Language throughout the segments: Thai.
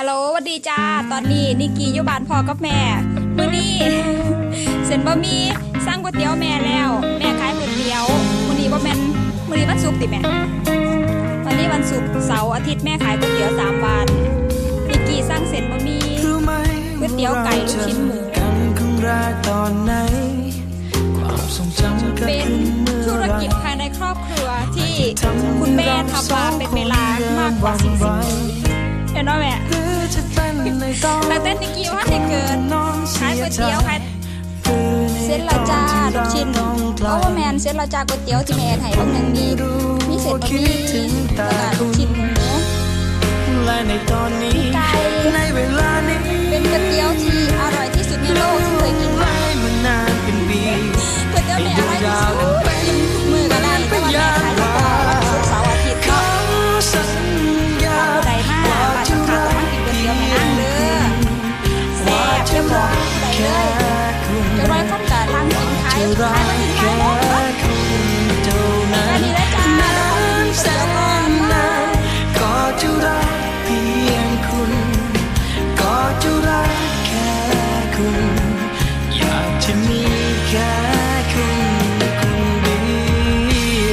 ฮัลโหลสวัสดีจ้า ตอนนี้นิกกี้อยู่บ้านพ่อกับแม่ มื้อนี้เส้นบะหมี่สั่งก๋วยเตี๋ยวแม่แล้ว แม่ขายก๋วยเตี๋ยว มื้อนี้บ่แม่นมื้อนี้วันศุกร์ติแม่วันนี้วันศุกร์เสาร์อาทิตย์แม่ขายก๋วยเตี๋ยวสามวันนิกกี้สั่งเส้นบะหมี่ก๋วยเตี๋ยวไก่ลูกชิ้นหมูกันครั้งแรกตอนไหนความทรงจำเป็นธุรไรกิจภายในครอบครัวที่คุณแม่ทำมาเป็นเวลามากกว่า40ปีเห็นไหมแม่ หรือจะเป็นในตอนนิกี้ว่าได้เกินอนขายก๋วยเตี๋ยวขายคือในเส้นละจ้าลูกชิ้นตอนที่เพราะว่าแมนเส้นละจ้าก๋วยเตี๋ยวที่แม่ให้บางหนึ่งมีมีเส้นบะหมี่แล้วก็ลูกชิ้นหมูและในตอนนี้ไก่ในเวลานี้เป็นก๋วยเตี๋ยวที่อร่อยที่สุดในโลกที่เคยกินมาไม่มานานเป็นปีก๋วยเตี๋ยวแม่อร่อยที่สุด เลยจะร้อยคนกับทางกินขายขายมากินขายหมดอันนี้นะจ๊ะนานแสนนาก็จะรักเพียงคุณก็จะรักแค่คุณอยากจะมีแค่คุณคนเดี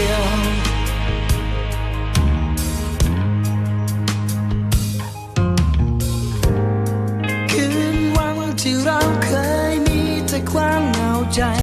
ยวคืนวันที่เรา เคยมีแต่ความเหงาใจ